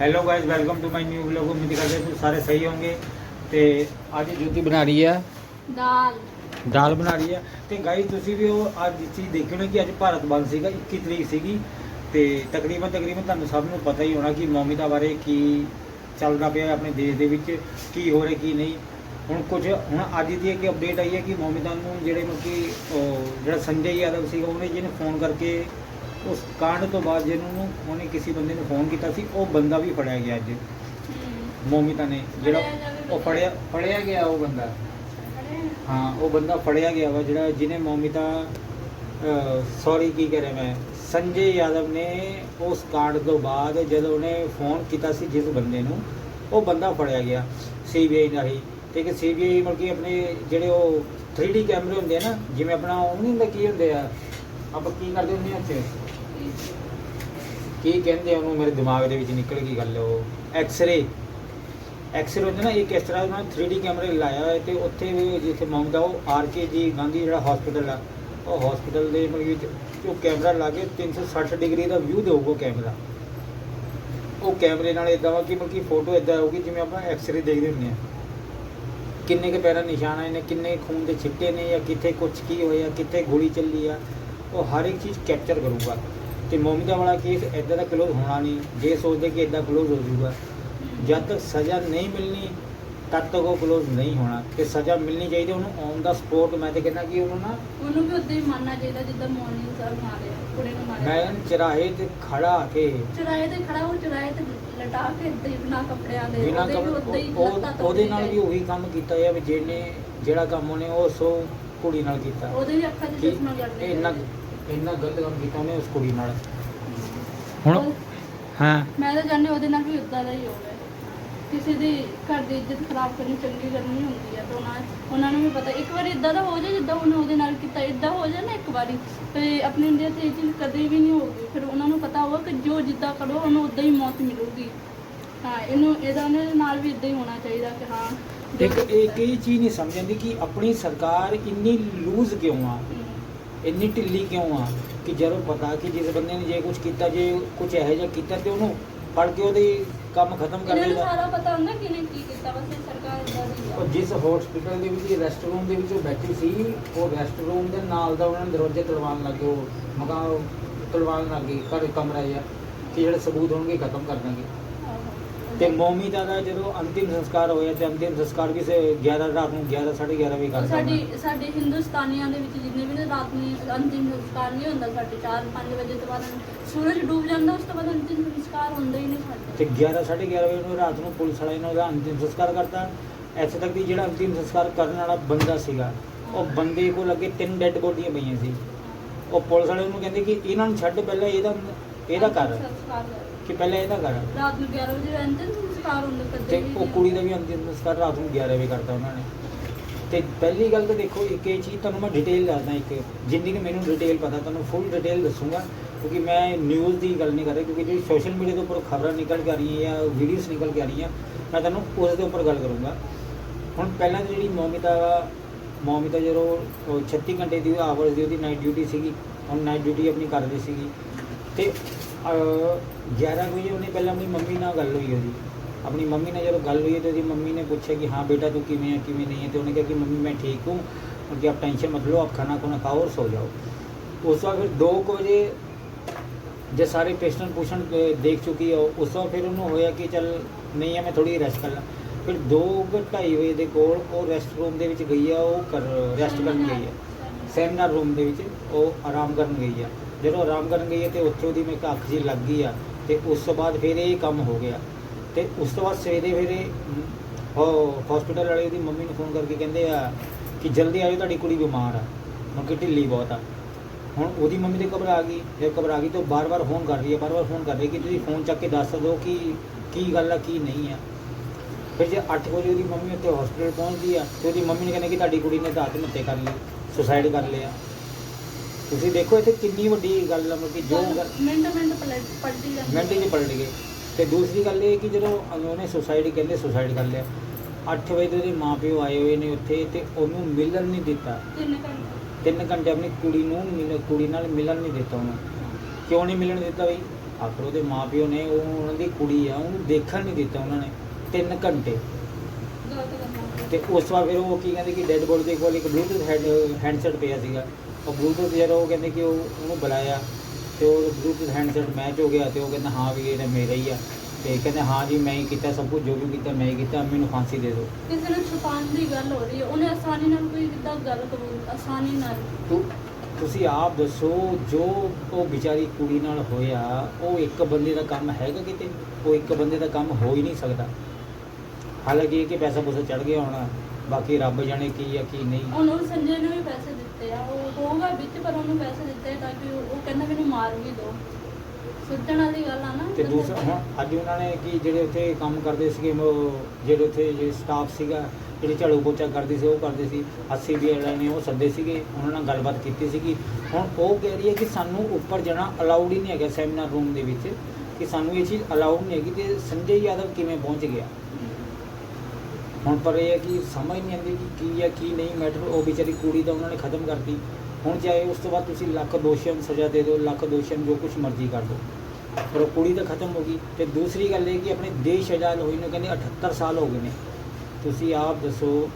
Hello guys welcome to my new vlog ਉਮੀਦ ਕਰਦੇ ਹਾਂ ਤੁਸੀਂ ਸਾਰੇ ਸਹੀ ਹੋਵੋਗੇ ਤੇ ਅੱਜ ਜੋਤੀ ਬਣਾ ਰਹੀ ਹੈ ਦਾਲ ਦਾਲ ਬਣਾ ਰਹੀ ਹੈ ਤੇ ਗਾਇਸ ਤੁਸੀਂ ਵੀ ਉਹ ਅੱਜ ਚੀਜ਼ ਦੇਖਿਓ ਕਿ ਅੱਜ ਭਾਰਤ ਬੰਦ ਸੀਗਾ 21 ਤਰੀਕ ਸੀਗੀ ਤੇ ਤਕਰੀਬਨ ਤਕਰੀਬਨ ਤੁਹਾਨੂੰ ਸਭ ਨੂੰ ਪਤਾ ਹੀ ਹੋਣਾ ਕਿ ਮੌਮਿਤਾ ਬਾਰੇ ਕੀ ਚੱਲਦਾ ਪਿਆ ਆਪਣੇ ਦੇਸ਼ ਦੇ ਵਿੱਚ ਕੀ ਹੋ ਰਿਹਾ ਕੀ ਨਹੀਂ ਹੁਣ ਕੁਝ ਹੁਣ ਅੱਜ ਦੀ ਇੱਕ ਅਪਡੇਟ ਆਈ ਹੈ ਕਿ ਮੌਮਿਤਾ ਨੂੰ ਜਿਹੜੇ ਮਤਲਬ ਕਿ ਜਿਹੜਾ ਸੰਜੇ ਯਾਦਵ ਸੀਗਾ ਉਹਨੇ ਜਿਹਨੇ ਫੋਨ ਕਰਕੇ ਉਸ ਕਾਂਡ ਤੋਂ ਬਾਅਦ ਜਿਹਨੂੰ ਉਹਨੇ ਕਿਸੇ ਬੰਦੇ ਨੂੰ ਫੋਨ ਕੀਤਾ ਸੀ ਉਹ ਬੰਦਾ ਵੀ ਫੜਿਆ ਗਿਆ ਅੱਜ। ਮੌਮਿਤਾ ਨੇ ਜਿਹੜਾ ਉਹ ਫੜਿਆ ਫੜਿਆ ਗਿਆ ਉਹ ਬੰਦਾ। ਹਾਂ ਉਹ ਬੰਦਾ ਫੜਿਆ ਗਿਆ ਵਾ ਜਿਹੜਾ ਜਿਹਨੇ ਮੌਮਿਤਾ ਸੌਰੀ ਕੀ ਕਹ ਰਿਹਾ ਮੈਂ ਸੰਜੇ ਯਾਦਵ ਨੇ ਉਸ ਕਾਂਡ ਤੋਂ ਬਾਅਦ ਜਦੋਂ ਉਹਨੇ ਫੋਨ ਕੀਤਾ ਸੀ ਜਿਸ ਬੰਦੇ ਨੂੰ ਉਹ ਬੰਦਾ ਫੜਿਆ ਗਿਆ ਸੀਬੀਆਈ ਨਾਲ ਹੀ ਤੇ ਕਿ ਸੀਬੀਆਈ ਮਤਲਬ ਕਿ ਆਪਣੇ ਜਿਹੜੇ ਉਹ 3D ਕੈਮਰੇ ਹੁੰਦੇ ਆ ਨਾ ਜਿਵੇਂ ਆਪਣਾ ਉਹ ਨਹੀਂ ਹੁੰਦਾ ਕੀ ਹੁੰਦੇ ਆ ਆਪਾਂ ਕੀ ਕਰਦੇ ਹੁੰਦੇ ਆ ਉੱਥੇ? ਕੀ ਕਹਿੰਦੇ ਆ ਉਹਨੂੰ? ਮੇਰੇ ਦਿਮਾਗ ਦੇ ਵਿੱਚ ਨਿਕਲ ਗਈ ਗੱਲ ਉਹ। ਐਕਸ-ਰੇ ਐਕਸ-ਰੇ ਹੁੰਦੇ ਨਾ, ਇੱਕ ਇਸ ਤਰ੍ਹਾਂ ਉਹਨਾਂ 3D ਕੈਮਰੇ ਲਾਇਆ ਹੋਇਆ ਤੇ ਉੱਥੇ ਵੀ ਜਿੱਥੇ ਮਾਉਂਦਾ ਉਹ ਆਰਕੇ ਜੀ ਗਾਂਧੀ ਜਿਹੜਾ ਹਸਪੀਟਲ ਆ, ਉਹ ਹਸਪੀਟਲ ਦੇ ਮਤਲਬ ਕਿ ਜੋ ਕੈਮਰਾ ਲਾ ਕੇ 360 ਡਿਗਰੀ ਦਾ ਵਿਊ ਦੇਊਗਾ ਕੈਮਰਾ ਉਹ ਕੈਮਰੇ ਨਾਲ ਇਦਾਂ ਵਾ ਕਿ ਮਤਲਬ ਕਿ ਫੋਟੋ ਇਦਾਂ ਆਊਗੀ ਜਿਵੇਂ ਆਪਾਂ ਐਕਸ-ਰੇ ਦੇਖਦੇ ਹੁੰਦੇ ਆ। ਕਿੰਨੇ ਕੇ ਪੈਰਾਂ ਨਿਸ਼ਾਨ ਆਏ ਨੇ, ਕਿੰਨੇ ਖੂਨ ਦੇ ਛਿੱਟੇ ਨੇ ਜਾਂ ਕਿੱਥੇ ਕੁਝ ਕੀ ਹੋਇਆ, ਕਿੱਥੇ ਗੋਲੀ ਚੱਲੀ ਆ, ਉਹ ਹਰ ਇੱਕ ਚੀਜ਼ ਕੈਪਚਰ ਕਰੂਗਾ। ਤੇ ਮੋਮਿਤਾ ਵਾਲਾ ਕੇਸ ਇਦਾਂ ਦਾ ਕਲੋਜ਼ ਹੋਣਾ ਨਹੀਂ ਜੇ ਸੋਚਦੇ ਕਿ ਇਦਾਂ ਕਲੋਜ਼ ਹੋ ਜਾਊਗਾ। ਜਦ ਤੱਕ ਸਜ਼ਾ ਨਹੀਂ ਮਿਲਣੀ ਤਦ ਤੱਕ ਉਹ ਕਲੋਜ਼ ਨਹੀਂ ਹੋਣਾ। ਤੇ ਸਜ਼ਾ ਮਿਲਣੀ ਚਾਹੀਦੀ ਉਹਨੂੰ ਔਨ ਦਾ ਸਪੋਰਟ ਮੈਂ ਤੇ ਕਹਿੰਦਾ ਕਿ ਉਹਨੂੰ ਨਾ ਉਹਨੂੰ ਵੀ ਉਦਾਂ ਹੀ ਮੰਨਣਾ ਚਾਹੀਦਾ ਜਿੱਦਾਂ ਮੋਰਨਿੰਗ ਸਰ ਮਾਰਿਆ ਕੁੜੀ ਨੂੰ ਮਾਰਿਆ ਮੈਂ ਚਰਾਹੇ ਤੇ ਖੜਾ ਕੇ ਚੁਰਾਏ ਤੇ ਖੜਾ ਉਹ ਚੁਰਾਏ ਤੇ ਲਟਾ ਕੇ ਏਦਾਂ ਹੀ ਬਿਨਾਂ ਕੱਪੜਿਆਂ ਦੇ ਬਿਨਾਂ ਉਹਦੇ ਨਾਲ ਵੀ ਉਹੀ ਕੰਮ ਕੀਤਾ ਹੈ ਵੀ ਜਿਹਨੇ ਜਿਹੜਾ ਕੰਮ ਉਹਨੇ ਉਹ ਸੋ ਕੁੜੀ ਨਾਲ ਕੀਤਾ। ਉਹਦੇ ਵੀ ਅੱਖਾਂ 'ਚ ਚਸ਼ਮਾ ਲੱਗ ਗਿਆ ਇੰਨਾ ਇੰਨਾ ਗਲਤ ਕੰਮ ਕੀਤਾ ਉਹਨੇ ਉਸ ਕੁੜੀ ਨਾਲ। ਹੁਣ? ਹਾਂ। ਮੈਂ ਤਾਂ ਜਾਣਦੀ ਉਹਦੇ ਨਾਲ ਵੀ ਉਦਾਂ ਦਾ ਹੀ ਹੋਵੇ। ਕਿਸੇ ਦੀ ਘਰ ਦੀ ਇੱਜ਼ਤ ਖਰਾਬ ਕਰਨੀ ਚੰਗੀ ਕਰਨੀ ਹੁੰਦੀ ਹੈ ਤਾਂ ਉਹਨਾਂ ਉਹਨਾਂ ਨੂੰ ਵੀ ਪਤਾ। ਇੱਕ ਵਾਰੀ ਇਦਾਂ ਦਾ ਹੋ ਜਾਏ ਜਿੱਦਾਂ ਉਹਨੇ ਉਹਦੇ ਨਾਲ ਕੀਤਾ ਇਦਾਂ ਹੋ ਜਾਏ ਨਾ ਇੱਕ ਵਾਰੀ। ਤੇ ਆਪਣੇ ਇੰਡੀਆ 'ਚ ਇਹ ਚੀਜ਼ ਕਦੇ ਵੀ ਨਹੀਂ ਹੋਊਗੀ। ਫਿਰ ਉਹਨਾਂ ਨੂੰ ਪਤਾ ਹੋਊਗਾ ਕਿ ਜੋ ਜਿੱਦਾਂ ਕਰੋ ਉਹਨੂੰ ਉਦਾਂ ਹੀ ਮੌਤ ਮਿਲੂਗੀ। ਹਾਂ ਇਹਨੂੰ ਇਹਦਾ ਉਹਦੇ ਨਾਲ ਵੀ ਇਦਾਂ ਹੀ ਹੋਣਾ ਚਾਹੀਦਾ ਕਿ ਹਾਂ ਇੱਕ ਇੱਕ ਇਹ ਚੀਜ਼ ਨਹੀਂ ਸਮਝ ਆਉਂਦੀ ਕਿ ਆਪਣੀ ਸਰਕਾਰ ਇੰਨੀ ਲੂਜ਼ ਕਿਉਂ ਆ? ਇੰਨੀ ਢਿੱਲੀ ਕਿਉਂ ਆ ਕਿ ਜਦੋਂ ਪਤਾ ਕਿ ਜਿਸ ਬੰਦੇ ਨੇ ਜੇ ਕੁਝ ਕੀਤਾ ਜੇ ਕੁਝ ਇਹੋ ਜਿਹਾ ਕੀਤਾ ਤੇ ਉਹਨੂੰ ਫੜ ਕੇ ਉਹਦੇ ਕੰਮ ਖਤਮ ਕਰ ਇਹਨਾਂ ਨੂੰ ਦੇਗਾ ਸਾਰਾ ਪਤਾ ਹੁੰਦਾ ਕਿਨੇ ਕੀ ਕੀਤਾ ਬਸ ਇਹ ਸਰਕਾਰ ਇਦਾਂ ਦੀ ਉਹ ਜਿਸ ਹਸਪੀਟਲ ਦੇ ਵਿੱਚ ਰੈਸਟ ਰੂਮ ਦੇ ਵਿੱਚ ਉਹ ਬੈਠੀ ਸੀ ਉਹ ਰੈਸਟ ਰੂਮ ਦੇ ਨਾਲ ਦਾ ਉਹਨਾਂ ਨੇ ਦਰਵਾਜ਼ੇ ਤੜਵਾਉਣ ਲੱਗੇ ਉਹ ਮਕਾਨ ਤੜਵਾਉਣ ਲੱਗੇ ਘਰ ਕਮਰਾ ਜਿਹਾ ਕਿ ਜਿਹੜੇ ਸਬੂਤ ਹੋਣਗੇ ਖਤਮ ਕਰ ਦਾਂਗੇ। ਤੇ ਮੋਮੀਤਾ ਦਾ ਜਦੋਂ ਅੰਤਿਮ ਸੰਸਕਾਰ ਹੋਇਆ ਤੇ ਅੰਤਿਮ ਸੰਸਕਾਰ ਵੀ ਸੇ 11 ਰਾਤ ਨੂੰ 11 11:30 ਵਜੇ ਸਾਡੀ ਸਾਡੇ ਹਿੰਦੁਸਤਾਨੀਆਂ ਦੇ ਵਿੱਚ ਜਿੰਨੇ ਵੀ ਨੇ ਰਾਤ ਨੂੰ ਅੰਤਿਮ ਸੰਸਕਾਰ ਨਹੀਂ ਹੁੰਦਾ ਸਾਡੇ 4-5 ਵਜੇ ਤੋਂ ਬਾਅਦ ਸੂਰਜ ਡੂਬ ਜਾਂਦਾ ਉਸ ਤੋਂ ਬਾਅਦ ਅੰਤਿਮ ਸੰਸਕਾਰ ਹੁੰਦਾ ਹੀ ਨਹੀਂ ਤੇ ਸਾਡੇ 11 11:30 ਵਜੇ ਨੂੰ ਰਾਤ ਨੂੰ ਪੁਲਿਸ ਵਾਲਿਆਂ ਨੇ ਉਹਦਾ ਅੰਤਿਮ ਸੰਸਕਾਰ ਕਰਤਾ ਇੱਥੇ ਤੱਕ ਕਿ ਜਿਹੜਾ ਅੰਤਿਮ ਸੰਸਕਾਰ ਕਰਨ ਵਾਲਾ ਬੰਦਾ ਸੀਗਾ ਉਹ ਬੰਦੇ ਕੋਲ ਅੱਗੇ ਤਿੰਨ ਡੈੱਡ ਬੋਡੀਆਂ ਪਈਆਂ ਸੀ। ਉਹ ਪੁਲਿਸ ਵਾਲੇ ਉਹਨੂੰ ਕਹਿੰਦੇ ਕਿ ਇਹਨਾਂ ਨੂੰ ਛੱਡ ਪਹਿਲਾਂ ਇਹਦਾ ਇਹਦਾ ਕਰ ਸੰਸਕਾਰ। ਕਿ ਪਹਿਲਾਂ ਇਹਦਾ ਕਰ ਰਾਤ ਨੂੰ 11 ਵਜੇ ਅੰਤਿਮ ਸੰਸਕਾਰ ਹੁੰਦਾ ਤੇ ਵੀ ਉਹ ਕੁੜੀ ਦਾ ਵੀ ਅੰਤਿਮ ਸੰਸਕਾਰ ਰਾਤ ਨੂੰ 11 ਵਜੇ ਕਰਤਾ ਉਹਨਾਂ ਨੇ। ਤੇ ਪਹਿਲੀ ਗੱਲ ਤਾਂ ਦੇਖੋ ਇੱਕ ਇਹ ਚੀਜ਼ ਤੁਹਾਨੂੰ ਮੈਂ ਡਿਟੇਲ ਦੱਸਦਾ ਇੱਕ ਜਿੰਨੀ ਕਿ ਮੈਨੂੰ ਡਿਟੇਲ ਪਤਾ ਤੁਹਾਨੂੰ ਫੁੱਲ ਡਿਟੇਲ ਦੱਸੂਗਾ। ਕਿਉਂਕਿ ਮੈਂ ਨਿਊਜ਼ ਦੀ ਗੱਲ ਨਹੀਂ ਕਰ ਰਿਹਾ ਕਿਉਂਕਿ ਜਿਹੜੀ ਸੋਸ਼ਲ ਮੀਡੀਆ ਦੇ ਉੱਪਰ ਖਬਰਾਂ ਨਿਕਲ ਕੇ ਆ ਰਹੀਆਂ ਜਾਂ ਵੀਡੀਓਜ਼ ਨਿਕਲ ਕੇ ਆ ਰਹੀਆਂ ਮੈਂ ਤੁਹਾਨੂੰ ਉਸ ਦੇ ਉੱਪਰ ਗੱਲ ਕਰੂੰਗਾ। ਹੁਣ ਪਹਿਲਾਂ ਜਿਹੜੀ ਮੌਮਿਤਾ ਮੌਮਿਤਾ ਜਦੋਂ ਉਹ 36 ਘੰਟੇ ਦੀ ਆਵਰਸ ਦੀ ਉਹਦੀ ਨਾਈਟ ਡਿਊਟੀ ਸੀਗੀ ਹੁਣ ਨਾਈਟ ਡਿਊਟੀ ਆਪਣੀ ਕਰ ਰਹੀ ਸੀਗੀ। ਤੇ 11 ਵਜੇ ਉਹਨੇ ਪਹਿਲਾਂ ਆਪਣੀ ਮੰਮੀ ਨਾਲ ਗੱਲ ਹੋਈ ਉਹਦੀ ਆਪਣੀ ਮੰਮੀ ਨਾਲ ਜਦੋਂ ਗੱਲ ਹੋਈ ਤੇ ਉਹਦੀ ਮੰਮੀ ਨੇ ਪੁੱਛਿਆ ਕਿ ਹਾਂ ਬੇਟਾ ਤੂੰ ਕਿਵੇਂ ਹੈ ਕਿਵੇਂ ਨਹੀਂ ਹੈ ਤੇ ਉਹਨੇ ਕਿਹਾ ਕਿ ਮੰਮੀ मैं ठीक हूँ और कि आप टेंशन मत लो आप खाना खुना खाओ और सो जाओ उस वक्त फिर दो को बजे ਜੇ ਸਾਰੇ ਪੇਸ਼ੈਂਟ ਪੂਸ਼ਨ ਦੇਖ ਚੁੱਕੀ ਹੈ ਉਸ ਤੋਂ ਫਿਰ ਉਹਨੂੰ ਹੋਇਆ ਕਿ ਚੱਲ ਨਹੀਂ ਹੈ ਮੈਂ ਥੋੜੀ ਰੈਸਟ ਕਰ ਲਾਂ ਫਿਰ 2:30 ਵਜੇ ਦੇ ਕੋਲ ਉਹ ਰੈਸਟ ਰੂਮ ਦੇ ਵਿੱਚ ਗਈ ਆ ਉਹ ਕਰ ਰੈਸਟ ਕਰਨ ਗਈ ਹੈ ਸੈਮੀਨਾਰ ਰੂਮ ਦੇ ਵਿੱਚ ਉਹ ਆਰਾਮ ਕਰਨ ਗਈ ਆ ਜਦੋਂ ਆਰਾਮ ਕਰਨ ਗਈ ਹੈ ਤੇ ਉੱਥੇ ਉਹਦੀ ਮੇਰੇ ਅੱਖ ਜੀ ਲੱਗ ਗਈ ਆ ਤੇ ਉਸ ਤੋਂ ਬਾਅਦ ਫਿਰ ਇਹ ਕੰਮ ਹੋ ਗਿਆ। ਤੇ ਉਸ ਤੋਂ ਬਾਅਦ ਸਵੇਰੇ ਫਿਰ ਇਹ ਉਹ ਹਸਪੀਟਲ ਵਾਲੇ ਉਹਦੀ ਮੰਮੀ ਨੂੰ ਫੋਨ ਕਰਕੇ ਕਹਿੰਦੇ ਆ ਕਿ ਜਲਦੀ ਆਇਓ ਤੁਹਾਡੀ ਕੁੜੀ ਬਿਮਾਰ ਆ। ਹੁਣ ਕਿ ਢਿੱਲੀ ਬਹੁਤ ਆ। ਹੁਣ ਉਹਦੀ ਮੰਮੀ ਤੇ ਘਬਰਾ ਗਈ, ਫਿਰ ਘਬਰਾ ਗਈ ਤਾਂ ਉਹ ਬਾਰ-ਬਾਰ ਫੋਨ ਕਰ ਰਹੀ ਹੈ ਬਾਰ-ਬਾਰ ਫੋਨ ਕਰ ਰਹੀ ਕਿ ਤੁਸੀਂ ਫੋਨ ਚੱਕ ਕੇ ਦੱਸ ਦਿਓ ਕਿ ਕੀ ਗੱਲ ਆ, ਕੀ ਨਹੀਂ ਆ। ਫਿਰ ਜੇ 8 ਵਜੇ ਉਹਦੀ ਮੰਮੀ ਉੱਥੇ ਹਸਪੀਟਲ ਪਹੁੰਚਦੀ ਆ ਤੇ ਉਹਦੀ ਮੰਮੀ ਨੇ ਕਹਿੰਦੇ ਕਿ ਤੁਹਾਡੀ ਕੁੜੀ ਨੇ ਤਾਂ ਆਤਮ ਹੱਤਿਆ ਕਰ ਲਈ ਸੁਸਾਈਡ ਕਰ ਲਿਆ। ਤੁਸੀਂ ਦੇਖੋ ਇੱਥੇ ਕਿੰਨੀ ਵੱਡੀ ਗੱਲ ਆ ਮਤਲਬ ਕਿ ਜੋ ਗੱਲ ਮਿੰਟ ਮਿੰਟ ਪਲਟ ਪਲਟੀ ਜਾਂਦੀ ਮਿੰਟ 'ਚ ਪਲਟ ਗਏ। ਤੇ ਦੂਸਰੀ ਗੱਲ ਇਹ ਕਿ ਜਦੋਂ ਉਹਨੇ ਸੁਸਾਈਡ ਕਹਿੰਦੇ ਸੁਸਾਈਡ ਕਰ ਲਿਆ। 8 ਵਜੇ ਤੇ ਉਹਦੇ ਮਾਪਿਓ ਆਏ ਹੋਏ ਨੇ ਉੱਥੇ ਤੇ ਉਹਨੂੰ ਮਿਲਣ ਨਹੀਂ ਦਿੱਤਾ। ਤਿੰਨ ਘੰਟੇ। ਤਿੰਨ ਘੰਟੇ ਆਪਣੀ ਕੁੜੀ ਨੂੰ ਮਿਲ ਕੁੜੀ ਨਾਲ ਮਿਲਣ ਨਹੀਂ ਦਿੱਤਾ ਉਹਨੂੰ। ਕਿਉਂ ਨਹੀਂ ਮਿਲਣ ਦਿੱਤਾ ਬਈ? ਆਖਰ ਉਹਦੇ ਮਾਪਿਓ ਨੇ ਉਹ ਉਹਨਾਂ ਦੀ ਕੁੜੀ ਆ ਉਹਨੂੰ ਦੇਖਣ ਨਹੀਂ ਦਿੱਤਾ ਉਹਨਾਂ ਨੇ। 3 ਘੰਟੇ। ਗਲਤ ਕਰਨਾ ਤੇ ਉਸ ਬਾਅਦ ਫਿਰ ਉਹ ਕੀ ਕਹਿੰਦੇ ਕਿ ਡੈੱਡ ਬੋਡੀ ਦੇ ਕੋਲ ਇੱਕ ਬਲੂਟੁੱਥ ਹੈਡ ਹੈਂਡਸੈਟ ਪਿਆ ਸੀਗਾ। ਉਹ ਬਲੂਟੁੱਥ ਜਿਹੜਾ ਉਹ ਕਹਿੰਦੇ ਕਿ ਉਹ ਉਹਨੂੰ ਬੁਲਾਇਆ ਤੇ ਉਹ ਬਲੂਟੁੱਥ ਹੈਂਡਸੈਟ ਮੈਚ ਹੋ ਗਿਆ ਤੇ ਉਹ ਕਹਿੰਦਾ ਹਾਂ ਵੀ ਇਹ ਤਾਂ ਮੇਰਾ ਹੀ ਆ। ਤੇ ਕਹਿੰਦੇ ਹਾਂ ਜੀ ਮੈਂ ਹੀ ਕੀਤਾ ਸਭ ਕੁਝ ਜੋ ਵੀ ਕੀਤਾ ਮੈਂ ਹੀ ਕੀਤਾ ਮੈਨੂੰ ਫਾਂਸੀ ਦੇ ਦਿਓ। ਕਿਸੇ ਨੂੰ ਛੁਪਾਉਣ ਦੀ ਗੱਲ ਹੋ ਰਹੀ ਹੈ। ਉਹਨੇ ਆਸਾਨੀ ਨਾਲ ਕੋਈ ਕਿੱਦਾਂ ਗੱਲ ਕਬੂਲ ਆਸਾਨੀ ਨਾਲ। ਤੂੰ ਤੁਸੀਂ ਆਪ ਦੱਸੋ ਜੋ ਉਹ ਵਿਚਾਰੀ ਕੁੜੀ ਨਾਲ ਹੋਇਆ ਉਹ ਇੱਕ ਬੰਦੇ ਦਾ ਕੰਮ ਹੈਗਾ ਕਿਤੇ? ਉਹ ਇੱਕ ਬੰਦੇ ਦਾ ਕੰਮ ਹੋ ਹੀ ਨਹੀਂ ਸਕਦਾ। ਹਾਲਾਂਕਿ ਇਹ ਕਿ ਪੈਸਾ ਪੂਸਾ ਚੜ ਗਿਆ ਹੋਣਾ। ਬਾਕੀ ਰੱਬ ਜਾਣੇ ਕੀ ਆ ਕੀ ਨਹੀਂ। ਉਹਨੂੰ ਸੰਜੇ ਨੂੰ ਵੀ ਪੈਸੇ ਦਿੱਤੇ ਆ ਉਹ ਹੋਊਗਾ ਵਿੱਚ ਪਰ ਉਹਨੂੰ ਪੈਸੇ ਦਿੱਤੇ ਤਾਂ ਕਿ ਉਹ ਉਹ ਕਹਿੰਦਾ ਮੈਨੂੰ ਮਾਰ ਵੀ ਦਿਓ ਸੋਚਣ ਵਾਲੀ ਗੱਲ ਆ ਨਾ ਤੇ ਦੂਸਰਾ ਹੁਣ ਅੱਜ ਉਹਨਾਂ ਨੇ ਕੀ ਜਿਹੜੇ ਉੱਥੇ ਕੰਮ ਕਰਦੇ ਸੀਗੇ ਉਹ ਜਿਹੜੇ ਉੱਥੇ ਜਿਹੜੇ ਸਟਾਫ ਸੀਗਾ ਜਿਹੜੇ ਝਾੜੂ ਪੋਚਾ ਕਰਦੇ ਸੀ ਉਹ ਕਰਦੇ ਸੀ ਅਸੀਂ ਵੀ ਵਾਲਿਆਂ ਨੇ ਉਹ ਸੱਦੇ ਸੀਗੇ ਉਹਨਾਂ ਨਾਲ ਗੱਲਬਾਤ ਕੀਤੀ ਸੀਗੀ। ਹੁਣ ਉਹ ਕਹਿ ਰਹੀ ਹੈ ਕਿ ਸਾਨੂੰ ਉੱਪਰ ਜਾਣਾ ਅਲਾਉਡ ਹੀ ਨਹੀਂ ਹੈਗਾ ਸੈਮੀਨਾਰ ਰੂਮ ਦੇ ਵਿੱਚ ਕਿ ਸਾਨੂੰ ਇਹ ਚੀਜ਼ ਅਲਾਉਡ ਨਹੀਂ ਹੈਗੀ ਤੇ ਸੰਜੇ ਯਾਦਵ ਕਿਵੇਂ ਪਹੁੰਚ ਗਿਆ? ਹੁਣ ਪਰ ਇਹ ਹੈ ਕਿ ਸਮਝ ਨਹੀਂ ਆਉਂਦੀ ਕਿ ਕੀ ਹੈ, ਕੀ ਨਹੀਂ ਮੈਟਰ ਉਹ ਵਿਚਾਰੀ ਕੁੜੀ ਤਾਂ ਉਹਨਾਂ ਨੇ ਖਤਮ ਕਰਤੀ। ਹੁਣ ਚਾਹੇ ਉਸ ਤੋਂ ਬਾਅਦ ਤੁਸੀਂ ਲੱਖ ਦੋਸ਼ੀਆਂ ਨੂੰ ਸਜ਼ਾ ਦੇ ਦਿਓ, ਲੱਖ ਦੋਸ਼ੀਆਂ ਨੂੰ ਜੋ ਕੁਝ ਮਰਜ਼ੀ ਕਰ ਦਿਓ। ਪਰ ਉਹ ਕੁੜੀ ਤਾਂ ਖਤਮ ਹੋ ਗਈ। ਤੇ ਦੂਸਰੀ ਗੱਲ ਇਹ ਕਿ ਆਪਣੇ ਦੇਸ਼ ਆਜ਼ਾਦ ਹੋਏ ਨੂੰ ਕਹਿੰਦੇ 78 ਸਾਲ ਹੋ ਗਏ ਨੇ। ਤੁਸੀਂ ਆਪ ਦੱਸੋ,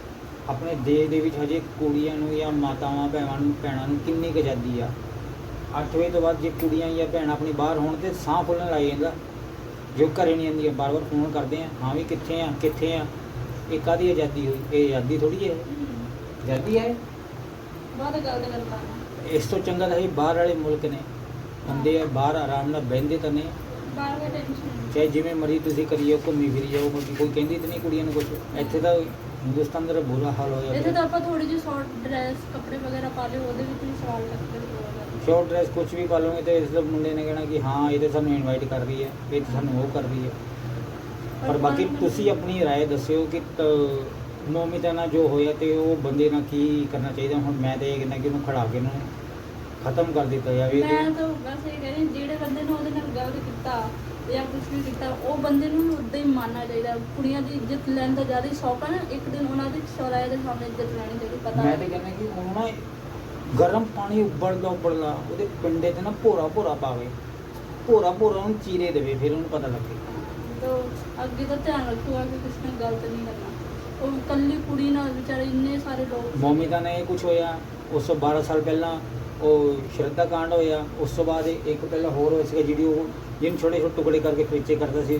ਆਪਣੇ ਦੇਸ਼ ਦੇ ਵਿੱਚ ਹਜੇ ਕੁੜੀਆਂ ਨੂੰ ਜਾਂ ਮਾਤਾਵਾਂ, ਭੈਣਾਂ ਨੂੰ ਭੈਣਾਂ ਨੂੰ ਕਿੰਨੀ ਕੁ ਆਜ਼ਾਦੀ ਆ? 8 ਵਜੇ ਤੋਂ ਬਾਅਦ ਜੇ ਕੁੜੀਆਂ ਜਾਂ ਭੈਣਾਂ ਆਪਣੀ ਬਾਹਰ ਹੋਣ ਤੇ ਸਾਹ ਫੁੱਲਣ ਲੱਗ ਜਾਂਦਾ। ਜੋ ਘਰੇ ਨਹੀਂ ਆਉਂਦੀਆਂ, ਬਾਰ-ਬਾਰ ਫੋਨ ਕਰਦੇ ਆ, ਹਾਂ ਵੀ ਕਿੱਥੇ ਆ ਕਿੱਥੇ ਆ? ਇਹ ਕਾਦੀ ਆਜ਼ਾਦੀ ਹੋਈ? ਇਹ ਆਜ਼ਾਦੀ ਥੋੜੀ ਹੈ। ਆਜ਼ਾਦੀ ਹੈ? ਬਹੁਤ ਗਲਤ ਗੱਲ ਇਸ ਤੋਂ ਚੰਗਾ ਤਾਂ ਇਹ ਬਾਹਰ ਵਾਲੇ ਮੁਲਕ ਨੇ। ਹੁੰਦੇ ਆ ਬਾਹਰ ਆਰਾਮ ਨਾਲ ਬਹਿੰਦੇ ਤਾਂ ਨੇ। ਬਾਹਰ ਦਾ ਟੈਨਸ਼ਨ ਚਾਹੇ ਜਿਵੇਂ ਮਰਜ਼ੀ ਤੁਸੀਂ ਕਰੀਏ ਘੁੰਮੀ ਫਿਰੀ ਜਾਓ ਕੋਈ ਕੋਈ ਕਹਿੰਦੀ ਤਾਂ ਨਹੀਂ ਕੁੜੀਆਂ ਨੂੰ ਕੁਝ ਇੱਥੇ ਤਾਂ ਹਿੰਦੁਸਤਾਨ ਦਾ ਬੁਰਾ ਹਾਲ ਹੋਇਆ ਇੱਥੇ ਤਾਂ ਆਪਾਂ ਥੋੜੀ ਜਿਹੀ ਸ਼ਾਰਟ ਡਰੈਸ ਕੱਪੜੇ ਵਗੈਰਾ ਪਾ ਲਏ ਉਹਦੇ ਵਿੱਚ ਵੀ ਸਵਾਲ ਲੱਗਦੇ ਸ਼ੋਰਟ ਡਰੈਸ ਕੁਝ ਵੀ ਪਾ ਲਓਗੇ ਤੇ ਇਸ ਦੇ ਮੁੰਡੇ ਨੇ ਕਹਿਣਾ ਕਿ ਹਾਂ ਇਹ ਤਾਂ ਸਾਨੂੰ ਇਨਵਾਈਟ ਕਰ ਰਹੀ ਹੈ ਇਹ ਤਾਂ ਸਾਨੂੰ ਉਹ ਕਰ ਰਹੀ ਹੈ। ਪਰ ਬਾਕੀ ਤੁਸੀਂ ਆਪਣੀ رائے ਦੱਸਿਓ ਕਿ ਤ- ਨੌਵੀਂ ਨਾਲ ਜੋ ਹੋਇਆ ਤੇ ਉਹ ਬੰਦੇ ਨਾਲ ਕੀ ਕਰਨਾ ਚਾਹੀਦਾ ਹੁਣ ਮੈਂ ਤਾਂ ਇਹ ਕਹਿੰਦਾ ਕਿ ਉਹਨੂੰ ਖੜਾ ਕੇ ਨੂੰ ਖਤਮ ਕਰ ਦਿੱਤਾ ਜਾਵੇ ਮੈਂ ਤੇ ਤਾਂ ਬਸ ਇਹ ਕਹਿੰਦੀ ਜਿਹੜੇ ਬੰਦੇ ਨੇ ਉਹਦੇ ਨਾਲ ਗਲਤ ਕੀਤਾ ਜਾਂ ਕੁਝ ਵੀ ਕੀਤਾ ਉਹ ਬੰਦੇ ਨੂੰ ਉਦਾਂ ਹੀ ਮੰਨਣਾ ਚਾਹੀਦਾ ਕੁੜੀਆਂ ਦੀ ਇੱਜ਼ਤ ਲੈਣ ਦਾ ਜ਼ਿਆਦਾ ਹੀ ਸ਼ੌਕ ਹੈ ਨਾ ਇੱਕ ਦਿਨ ਉਹਨਾਂ ਦੇ ਚੌਰਾਹੇ ਦੇ ਸਾਹਮਣੇ ਇੱਜ਼ਤ ਲੈਣੀ ਚਾਹੀਦੀ ਪਤਾ ਮੈਂ ਤਾਂ ਕਹਿੰਦਾ ਕਿ ਉਹਨੂੰ ਨਾ ਗਰਮ ਪਾਣੀ ਉਬਲਦਾ ਉਬਲਦਾ ਉਹਦੇ ਪਿੰਡੇ ਤੇ ਨਾ ਭੋਰਾ ਭੋਰਾ ਪਾਵੇ ਭੋਰਾ ਭੋਰਾ ਉਹਨੂੰ ਚੀਰੇ ਦੇਵੇ ਫਿਰ ਉਹਨੂੰ ਪਤਾ ਲੱਗੇ ਤਾਂ ਅੱਗੇ ਤਾਂ ਧਿਆਨ ਰੱਖੂਗਾ ਕਿ ਕਿਸੇ ਨੇ ਗਲਤ ਨਹੀਂ ਕਰਨਾ। ਉਹ ਕੱਲੀ ਕੁੜੀ ਨਾਲ ਵਿਚਾਰੇ ਇੰਨੇ ਸਾਰੇ ਲੋਕ ਮੋਮਿਤਾ ਨੇ ਇਹ ਕੁਝ ਹੋਇਆ, ਉਸ ਤੋਂ 12 ਸਾਲ ਪਹਿਲਾਂ ਉਹ ਸ਼ਰਧਾ ਕਾਂਡ ਹੋਇਆ, ਉਸ ਤੋਂ ਬਾਅਦ ਇੱਕ ਪਹਿਲਾਂ ਹੋਰ ਹੋਇਆ ਸੀਗਾ ਜਿਹੜੀ ਉਹ ਜਿਹਨੂੰ ਛੋਟੇ ਛੋਟੇ ਟੁਕੜੇ ਕਰਕੇ ਫ੍ਰਿਜੇ ਕਰਦਾ ਸੀ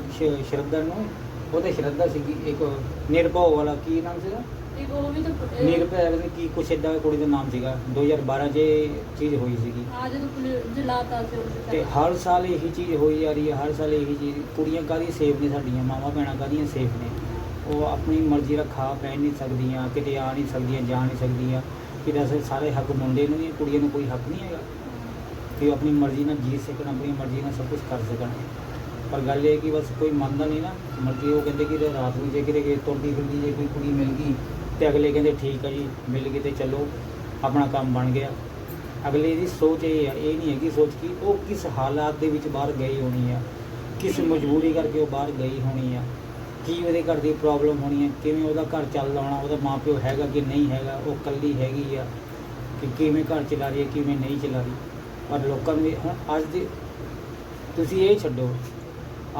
ਸ਼ਰਧਾ ਨੂੰ। ਉਹ ਤੇ ਸ਼ਰਧਾ ਸੀਗੀ, ਇੱਕ ਨਿਰਭਉ ਵਾਲਾ, ਕੀ ਨਾਮ ਸੀਗਾ? ਇੱਕ ਉਹ ਵੀ ਤਾਂ ਇਹ- ਨਿਰਭੈ ਵਾਲੀ ਕੀ ਕੁਛ ਏਦਾਂ ਕੁੜੀ ਦਾ ਨਾਮ ਸੀਗਾ 2012 'ਚ ਇਹ ਚੀਜ਼ ਹੋਈ ਸੀਗੀ। ਹਾਂ ਜਦੋਂ ਪੁਲਿਸ ਜਲਾਤਾ ਸੀ ਉਹ ਤੇ ਹਰ ਸਾਲ ਇਹੀ ਚੀਜ਼ ਹੋਈ ਜਾ ਰਹੀ ਹੈ ਹਰ ਸਾਲ ਇਹੀ ਚੀਜ਼ ਕੁੜੀਆਂ ਕਾਹਦੀ ਸੇਫ ਨੇ ਸਾਡੀਆਂ ਮਾਵਾਂ ਭੈਣਾਂ ਕਾਹਦੀਆਂ ਸੇਫ ਨੇ? ਉਹ ਆਪਣੀ ਮਰਜ਼ੀ ਦਾ ਖਾ ਪੈ ਨਹੀਂ ਸਕਦੀਆਂ ਕਿਤੇ ਆ ਨਹੀਂ ਸਕਦੀਆਂ ਜਾ ਨਹੀਂ ਸਕਦੀਆਂ। ਕਿ ਵੈਸੇ ਸਾਰੇ ਹੱਕ ਮੁੰਡੇ ਨੂੰ ਹੀ ਕੁੜੀਆਂ ਨੂੰ ਕੋਈ ਹੱਕ ਨਹੀਂ ਹੈਗਾ। ਕਿ ਉਹ ਆਪਣੀ ਮਰਜ਼ੀ ਨਾਲ ਜੀ ਸਕਣ ਆਪਣੀ ਮਰਜ਼ੀ ਨਾਲ ਸਭ ਕੁਝ ਕਰ ਸਕਣ। ਪਰ ਗੱਲ ਇਹ ਕਿ ਬਸ ਕੋਈ ਮੰਨਦਾ ਨਹੀਂ ਨਾ ਮਰਜ਼ੀ ਉਹ ਕਹਿੰਦੇ ਕਿ ਰਾਤ ਨੂੰ ਜੇ ਕਿਤੇ ਗਏ ਤੁਰਦੀ ਫਿਰਦੀ ਜੇ ਕੋਈ ਕੁੜੀ ਮਿਲ ਗਈ ਤੇ ਅਗਲੇ ਕਹਿੰਦੇ ਠੀਕ ਆ ਜੀ, ਮਿਲ ਗਈ ਤੇ ਚਲੋ, ਆਪਣਾ ਕੰਮ ਬਣ ਗਿਆ। ਅਗਲੇ ਦੀ ਸੋਚ ਇਹ ਆ, ਇਹ ਨਹੀਂ ਹੈਗੀ ਸੋਚ ਕਿ ਉਹ ਕਿਸ ਹਾਲਾਤ ਦੇ ਵਿੱਚ ਬਾਹਰ ਗਈ ਹੋਣੀ ਆ, ਕਿਸ ਮਜਬੂਰੀ ਕਰਕੇ ਉਹ ਬਾਹਰ ਗਈ ਹੋਣੀ ਆ, ਕੀ ਉਹਦੇ ਘਰ ਦੀ ਪ੍ਰੋਬਲਮ ਹੋਣੀ ਆ, ਕਿਵੇਂ ਉਹਦਾ ਘਰ ਚੱਲਦਾ ਹੋਣਾ, ਉਹਦਾ ਮਾਪਿਓ ਹੈਗਾ ਕਿ ਨਹੀਂ ਹੈਗਾ, ਉਹ ਕੱਲੀ ਹੈਗੀ ਆ, ਕਿ ਕਿਵੇਂ ਘਰ ਚਲਾ ਰਹੀ ਹੈ ਕਿਵੇਂ ਨਹੀਂ ਚਲਾ ਰਹੀ। ਪਰ ਲੋਕਾਂ ਨੂੰ ਇਹ- ਹੁਣ ਅੱਜ ਦੇ, ਤੁਸੀਂ ਇਹ ਛੱਡੋ,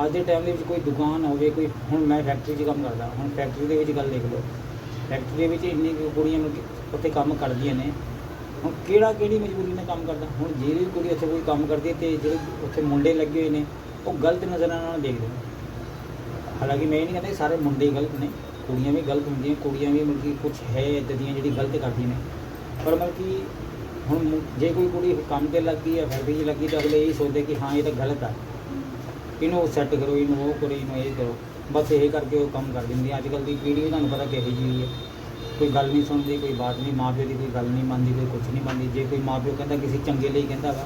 ਅੱਜ ਦੇ ਟਾਈਮ ਦੇ ਵਿੱਚ ਕੋਈ ਦੁਕਾਨ ਹੋਵੇ, ਕੋਈ, ਹੁਣ ਮੈਂ ਫੈਕਟਰੀ 'ਚ ਕੰਮ ਕਰਦਾ, ਹੁਣ ਫੈਕਟਰੀ ਦੇ ਵਿੱਚ ਗੱਲ ਦੇਖ ਲਓ। ਫੈਕਟਰੀ ਦੇ ਵਿੱਚ ਇੰਨੀ ਕੁ ਕੁੜੀਆਂ ਨੂੰ ਉੱਥੇ ਕੰਮ ਕਰਦੀਆਂ ਨੇ। ਹੁਣ ਕਿਹੜਾ ਕਿਹੜੀ ਮਜਬੂਰੀ ਨਾਲ ਕੰਮ ਕਰਦਾ? ਹੁਣ ਜਿਹੜੀ ਕੁੜੀ ਉੱਥੇ ਕੋਈ ਕੰਮ ਕਰਦੀ ਹੈ ਤੇ ਜਿਹੜੇ ਉੱਥੇ ਮੁੰਡੇ ਲੱਗੇ ਹੋਏ ਨੇ, ਉਹ ਗਲਤ ਨਜ਼ਰਾਂ ਨਾਲ ਦੇਖਦੇ ਨੇ। ਹਾਲਾਂਕਿ ਮੈਂ ਇਹ ਨਹੀਂ ਕਹਿੰਦਾ ਕਿ ਸਾਰੇ ਮੁੰਡੇ ਗਲਤ ਨੇ, ਕੁੜੀਆਂ ਵੀ ਗਲਤ ਹੁੰਦੀਆਂ, ਕੁੜੀਆਂ ਵੀ ਮਤਲਬ ਕਿ ਕੁਝ ਹੈ ਇੱਦਾਂ ਦੀਆਂ ਜਿਹੜੀ ਗਲਤ ਕਰਦੀਆਂ ਨੇ। ਪਰ ਮਤਲਬ ਕਿ ਹੁਣ ਜੇ ਕੋਈ ਕੁੜੀ ਕੰਮ ਤੇ ਲੱਗੀ ਹੈ ਫੈਕਟਰੀ 'ਚ ਲੱਗੀ ਤਾਂ ਅਗਲੇ ਇਹ ਸੋਚਦੇ ਕਿ ਹਾਂ, ਇਹ ਤਾਂ ਗਲਤ ਆ। ਇਹਨੂੰ ਸੈੱਟ ਕਰੋ, ਇਹਨੂੰ ਉਹ ਕਰੋ, ਇਹਨੂੰ ਇਹ ਕਰੋ। ਬਸ ਇਹ ਕਰਕੇ ਉਹ ਕੰਮ ਕਰ ਦਿੰਦੀ ਅੱਜ ਕੱਲ੍ਹ ਦੀ ਪੀੜ੍ਹੀ ਤੁਹਾਨੂੰ ਪਤਾ ਕਿਹੋ ਜਿਹੀ ਹੈ। ਕੋਈ ਗੱਲ ਨਹੀਂ ਸੁਣਦੀ ਕੋਈ ਬਾਤ ਨਹੀਂ ਮਾਂ ਪਿਓ ਦੀ ਕੋਈ ਗੱਲ ਨਹੀਂ ਮੰਨਦੀ ਕੋਈ ਕੁਝ ਨਹੀਂ ਮੰਨਦੀ। ਜੇ ਕੋਈ ਮਾਂ ਪਿਓ ਕਹਿੰਦਾ ਕਿਸੇ ਚੰਗੇ ਲਈ ਕਹਿੰਦਾ ਵਾ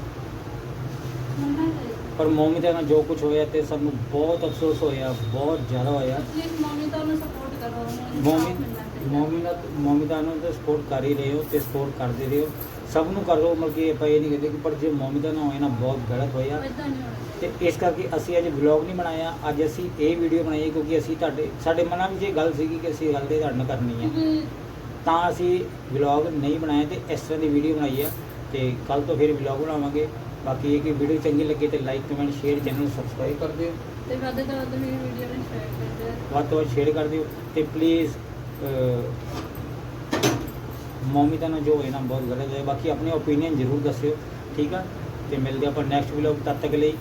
ਪਰ ਮੋਮਿਤਾ ਨਾਲ ਜੋ ਕੁਝ ਹੋਇਆ ਤੇ ਸਾਨੂੰ ਬਹੁਤ ਅਫਸੋਸ ਹੋਇਆ ਬਹੁਤ ਜ਼ਿਆਦਾ ਹੋਇਆ। ਪਲੀਜ਼ ਮੰਮੀ ਤਾਂ ਉਹਨੂੰ ਸਪੋਰਟ ਕਰੋ ਉਹਨੂੰ ਮੋਮੀ ਇਨਸਾਫ਼ ਮਿਲਣਾ ਚਾਹੀਦਾ। ਮੋਮਿਨਾ ਮੋਮਿਤਾ ਨੂੰ ਤਾਂ ਸਪੋਰਟ ਕਰ ਹੀ ਰਹੇ ਹੋ ਤੇ ਸਪੋਰਟ ਕਰਦੇ ਰਹੇ। ਹੋ ਸਭ ਨੂੰ ਕਰੋ ਮਤਲਬ ਕਿ ਆਪਾਂ ਇਹ ਨਹੀਂ ਕਹਿੰਦੇ ਕਿ ਪਰ ਜੇ ਮੋਮਿਤਾ ਨਾਲ ਹੋਇਆ ਨਾ ਬਹੁਤ ਗਲਤ ਹੋਇਆ। ਤੇ ਇਸ ਕਰਕੇ ਅਸੀਂ ਅੱਜ ਵਲੌਗ ਨਹੀਂ ਬਣਾਇਆ ਅੱਜ ਅਸੀਂ ਇਹ ਵੀਡੀਓ ਬਣਾਈ ਕਿਉਂਕਿ ਅਸੀਂ ਤੁਹਾਡੇ ਸਾਡੇ ਮਨਾਂ ਵਿੱਚ ਇਹ ਗੱਲ ਸੀਗੀ ਕਿ ਅਸੀਂ ਗੱਲ ਤੇ ਤੁਹਾਡੇ ਨਾਲ ਕਰਨੀ ਹੈ। ਤਾਂ ਅਸੀਂ ਵਲੌਗ ਨਹੀਂ ਬਣਾਇਆ ਤੇ ਇਸ ਤਰ੍ਹਾਂ ਦੀ ਵੀਡੀਓ ਬਣਾਈ ਹੈ ਤੇ ਕੱਲ ਤੋਂ ਫਿਰ ਵਲੌਗ ਬਣਾਵਾਂਗੇ। ਬਾਕੀ ਇਹ ਕਿ ਵੀਡੀਓ ਚੰਗੀ ਲੱਗੇ ਤੇ ਲਾਈਕ ਕਮੈਂਟ ਸ਼ੇਅਰ ਚੈਨਲ ਨੂੰ ਸਬਸਕ੍ਰਾਈਬ ਕਰ ਦਿਓ। ਤੇ ਵੱਧ ਤੋਂ ਵੱਧ ਮੇਰੀ ਵੀਡੀਓ ਨੂੰ ਸ਼ੇਅਰ ਕਰ ਦਿਓ। ਵੱਧ ਤੋਂ ਵੱਧ ਸ਼ੇਅਰ ਕਰ ਦਿਓ ਤੇ ਪਲੀਜ਼ ਮੌਮੀ ਦਾ ਨਾ ਜੋ ਹੋਏ ਨਾ ਬਹੁਤ ਗਲਤ ਹੈ ਬਾਕੀ ਆਪਣੇ ਓਪੀਨੀਅਨ ਜ਼ਰੂਰ ਦੱਸਿਓ, ਠੀਕ ਆ? ਤੇ ਮਿਲਦੇ ਆਪਾਂ ਨੈਕਸਟ ਵਲੌਗ ਤਦ ਤੱਕ ਲਈ।